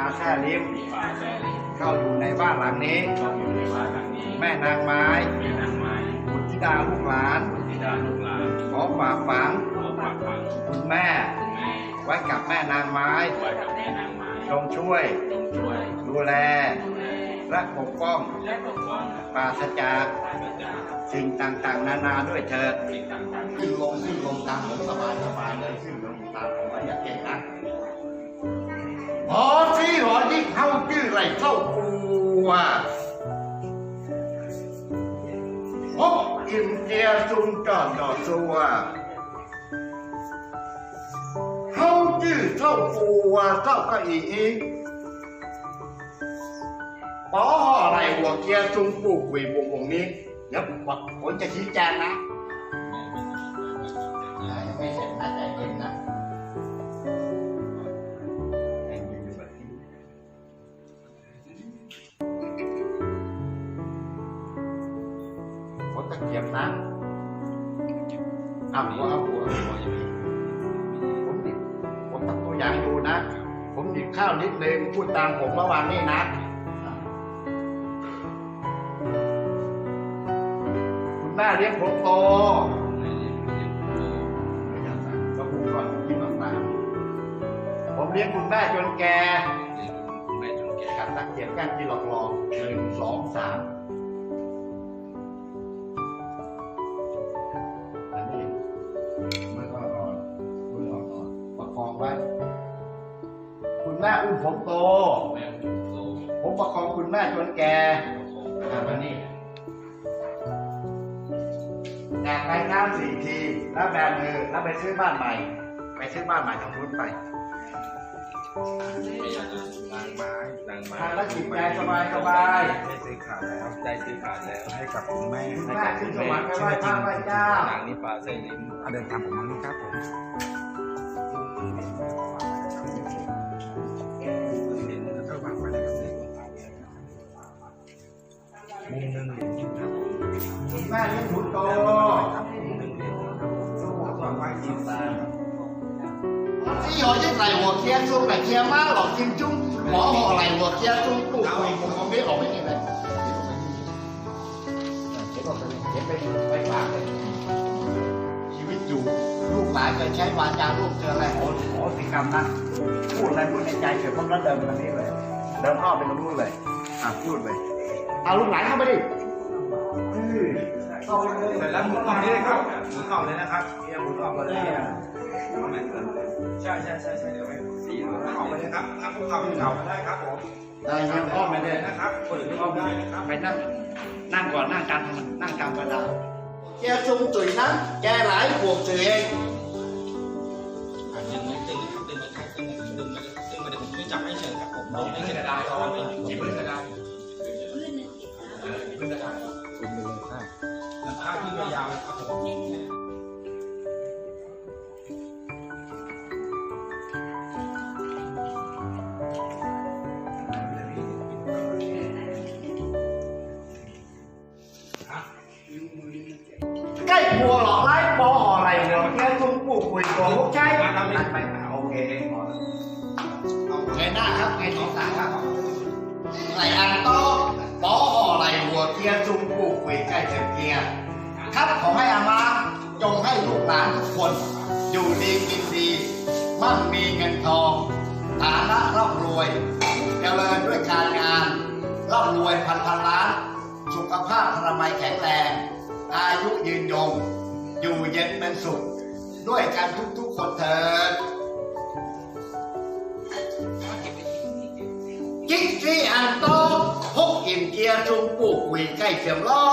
าแท่ลิ้มป่าแซ่ลิงเข้าอยู่ในบ้านหลังนี้เข้าอยู่ในบ้านหลังนี้ แม่นางไม้แม่นางไม้บุตรธิดาลูกหลานธิดาลูกหลาน ขอฝากฝังขอฝากฝังคุณแม่คุณแม่ ไว้กับแม่นางไม้ไว้กับแม่นางไม้จงช่วยจงช่วยดูแลดูแล และปกป้องและปกป้องปราศจากปราศจากสิ่งต่างๆ นานาด้วยเถิดสิ่งต่างๆขึ้นลงขึ้นลงตามผมสบายสบายเลยขึ้นลงตามผมอย่าเก่งนะพอ ที่หอยิ่เข้าชื่อไรเข้ากูว่าพบอินเดียซุนจอดจอดซัวเข้าชื่อเข้ากูว่าเข้าก็อีอีป๋อหอไรหัวเกียร์จุงปลูกวีวงวงนี้เดี๋ยวผมจะชี้แจงนะ เกียบนะเอาหัวเอาหัวผมดิบผมทำตัวอย่างดูนะ ผมดิบข้าวนิดนึงพูดตามผมเมื่อวานนี้นะคุณแม่เลี้ยงผมโตก็พูดก่อนกินต่างๆผมเลี้ยงคุณแม่จนแก่แม่จนแก่กับตะเกียบก้านที่หลอกหลอกหนึ่งสองสาม คุณแม่อุ้มผมโต แม่จุโตผมประคองคุณแม่จนแก่อ่ามานี่แจกไปน้ำสี่ที แล้วแบมือแล้วไปซื้อบ้านใหม่ ไปซื้อบ้านใหม่ทางนู้นไปนางไม้นางไม้ทานแล้วจิตใจสบายสบายได้ซื้อขาดแล้วได้ซื้อขาดแล้วให้กับคุณแม่คุณแม่ขึ้นสวรรค์ไปไหว้พระไหว้เจ้า นางนี่ป่าแซ่ลิงเอาเดินตามผมมานี่ครับผม ม่เลี้ยงคุณโตมุมหนึ่งเหรียญครับผมวางไว้ที่ตาที่หอยิ่งไหลหัวเคียซุงไหลเคียมาหลอกกิมจุ้งหมอห่อไหลหัวเคียซุงปุ๊บคุยผมคอมไม่ออกไม่กินเลยเก็บออกไปเลยเก็บไปไปฝากเลยชีวิตอยู่ลูกหลานจะใช้วาจาลูกเจออะไรโอ้โหสิกรรมนะพูดอะไรพูดในใจเกิดพวกนั้นเดินมาทางนี้เลยเดินอ้อมไปตรงนู้นเลยอะพูดเลยเอาลูกหลานเข้าไปดิ เข้าไปเลยเสร็จแล้วหมุนออกนี่เลยครับหมุนออกเลยนะครับเนี่ยหมุนออกมาเลยเนี่ยใช่ใช่ใช่ใช่เดี๋ยวไปสีหมุนออกมาเลยครับถ้าพวกเขาเก่าก็ได้ครับผมได้ยังอ้อมไปเลยนะนะครับเปิดอ้อมได้นะครับไปนั่งนั่งก่อนนั่งกลางนั่งกลางกระดาษแกจุงตุ๋ยนะแกหลายบวกเสือเองดึงไม่ดึงดึงมาใช้ดึงดึงมาดึงมาเดี๋ยวผมช่วยจับให้เฉยครับผมไม่กระดาษเอาไม่หยิ ข้าวที่ไม่ยาวครับผม ใกล้ครัวหรอกไล่ปอห่ออะไรเนาะแกจุงปลูกปุ๋ยตัวพวกใช่นั่นไปโอเคพอแล้วเงยหน้าครับเงยสองสามครับไหลอันโตปอห่อไหลหัวเกี ครับขอให้อามาจงให้ลูกหลานทุกคน อยู่ดีกินดีมั่งมีเงินทอง ฐานะร่ำรวยเจริญด้วยการงานร่ำรวยพันพันล้าน สุขภาพพนามัยแข็งแรง อายุยืนยง อยู่เย็นเป็นสุข ด้วยกันทุกๆคนเถิดจิ๊กจี้อันโตพกอิ่มเกียร์จุงปลูกหวีใกล้เสียมล้อ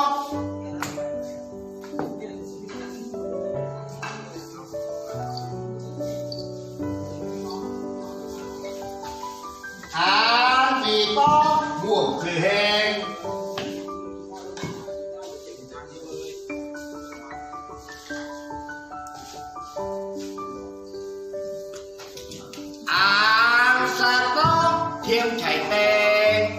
tiếng chảy về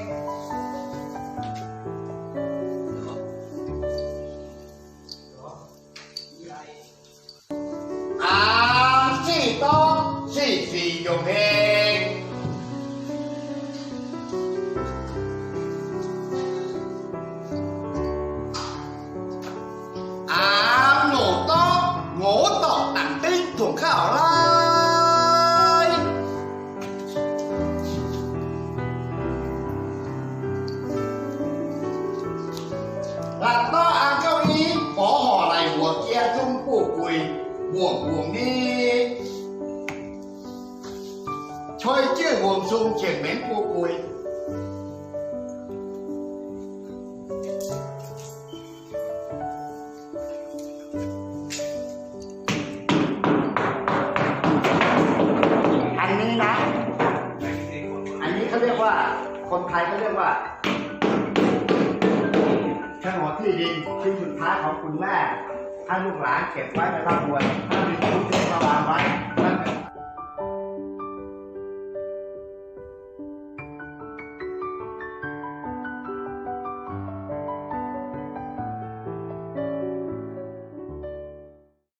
à chỉ to chỉ gì dùng hề à ngủ to ngủ to tặng tinh thủng khảo lắm ฮงห่วงห่วงนี้ช่วยเชื่อห่วงซุงเฉียงเหม็นปูกุยอันนี้นะ อันนี้เขาเรียกว่า คนไทยเขาเรียกว่าโฉนดที่ดินชิ้นสุดท้ายของคุณแม่ ถ้าลูกหลานเก็บไว้ในร่ำรวยถ้ามีผู้ที่สบายไว้